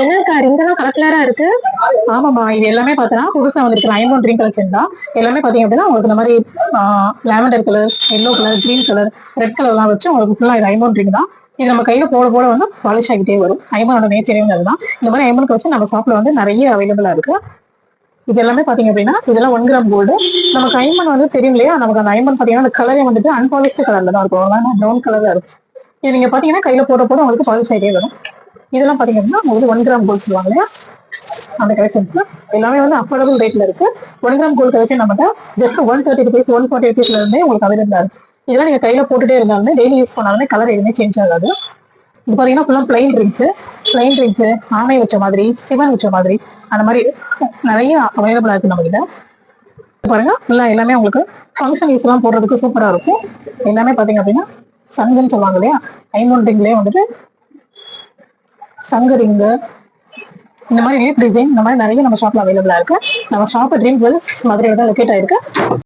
என்னக்கா ரிங்கெல்லாம் கலர் கலரா இருக்கு? ஆமாம்மா இது எல்லாமே பார்த்தோன்னா புதுசாக வந்திருக்கு. ஐமோன் ட்ரீம் கலெக்ஷன் தான். எல்லாமே பார்த்தீங்க அப்படின்னா உங்களுக்கு இந்த மாதிரி lavender colour yellow colour green colour red கலர்லாம் வச்சு உங்களுக்கு ஃபுல்லாக இது ஐமோன் ட்ரீம் தான். இது நம்ம கையில் போட போட வந்து பாலிஷ் ஆகிட்டே வரும். ஐமோனோட நேச்சரையும் அதுதான். இந்த மாதிரி ஐமோன் கலெக்ஷன் நம்ம ஷாப்ல வந்து நிறைய அவைலபிளாக இருக்கு. இது எல்லாமே பாத்தீங்க அப்படின்னா இதெல்லாம் ஒன் கிராம் கோல்டு நமக்கு ஐமன் வந்து தெரியும் இல்லையா? நமக்கு அந்த ஐமன் பாத்தீங்கன்னா அந்த கலரே வந்துட்டு அன்பாலிஷ்டு கலர்ல தான் இருக்கும். ப்ரௌன் கலர் தான் இருக்கும். இது நீங்க பாத்தீங்கன்னா கையில போட போட உங்களுக்கு பாலிஷ் ஆகிட்டே வரும். இதெல்லாம் பாத்தீங்க அப்படின்னா உங்களுக்கு ஒன் கிராம் கோல்டு சொல்லுவாங்க இல்லையா? அந்த கலெக்ஷன்ஸ்ல எல்லாமே வந்து அஃபோர்டபுள் ரேட்ல இருக்கு. ஒன் கிராம் கோல்டு கலெக்ஷன் நம்மகிட்ட just one thirty rupees one forty ருபீஸ்ல இருந்தே உங்களுக்கு அவைலபிளா இருக்கு. இதெல்லாம் நீங்க கையில போட்டுட்டே இருந்தாலுமே டெய்லி யூஸ் பண்ணாலுமே கலர் எதுவுமே சேஞ்ச் ஆகாது. இது பாத்தீங்கன்னா ஃபுல்லா பிளைன் ட்ரிங்க்ஸ் பிளைன் ட்ரிங்க்ஸ் ஆமை வச்ச மாதிரி சிவன் வச்ச மாதிரி அந்த மாதிரி நிறைய அவைலபிளா இருக்கு நம்ம கிட்ட பாருங்க ஃபுல்லா எல்லாமே உங்களுக்கு ஃபங்க்ஷன் யூஸ் எல்லாம் போடுறதுக்கு சூப்பரா இருக்கும். எல்லாமே பாத்தீங்க அப்படின்னா சங்குன்னு சொல்லுவாங்க இல்லையா? ஐமோன் ரிங்லேயே வந்துட்டு சங்கரிங்கு. இந்த மாதிரி லீப் டிசைன் இந்த மாதிரி நிறைய நம்ம ஷாப்ல அவைலபிளா இருக்கு. நம்ம ஷாப் ட்ரீம் ஜுவல்ஸ் மதுரையில தான் லொக்கேட் ஆயிருக்கு.